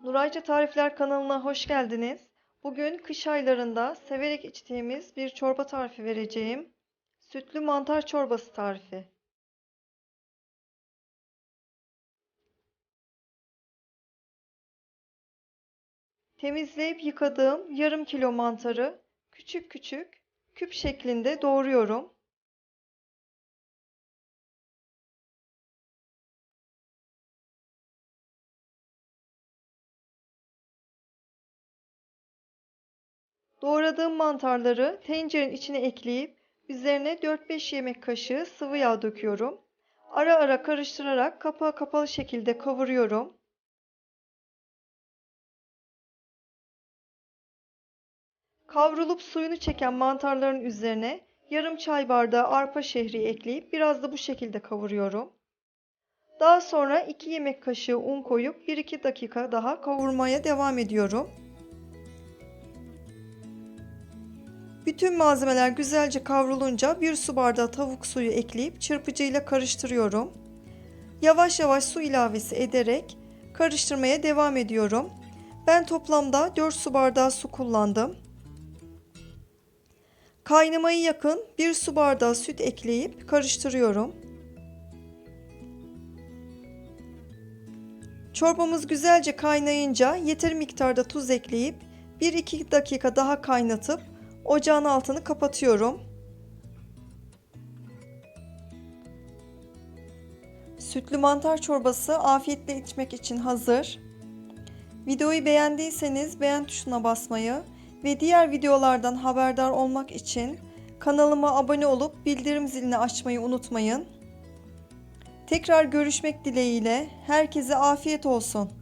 Nurayca Tarifler kanalına hoş geldiniz. Bugün kış aylarında severek içtiğimiz bir çorba tarifi vereceğim. Sütlü mantar çorbası tarifi. Temizleyip yıkadığım yarım kilo mantarı küçük küçük küp şeklinde doğruyorum. Doğradığım mantarları tencerenin içine ekleyip üzerine 4-5 yemek kaşığı sıvı yağ döküyorum. Ara ara karıştırarak kapağı kapalı şekilde kavuruyorum. Kavrulup suyunu çeken mantarların üzerine yarım çay bardağı arpa şehriyi ekleyip biraz da bu şekilde kavuruyorum. Daha sonra 2 yemek kaşığı un koyup 1-2 dakika daha kavurmaya devam ediyorum. Bütün malzemeler güzelce kavrulunca bir su bardağı tavuk suyu ekleyip çırpıcıyla karıştırıyorum. Yavaş yavaş su ilavesi ederek karıştırmaya devam ediyorum. Ben toplamda 4 su bardağı su kullandım. Kaynamayı yakın 1 su bardağı süt ekleyip karıştırıyorum. Çorbamız güzelce kaynayınca yeter miktarda tuz ekleyip 1-2 dakika daha kaynatıp ocağın altını kapatıyorum. Sütlü mantar çorbası afiyetle içmek için hazır. Videoyu beğendiyseniz beğen tuşuna basmayı ve diğer videolardan haberdar olmak için kanalıma abone olup bildirim zilini açmayı unutmayın. Tekrar görüşmek dileğiyle herkese afiyet olsun.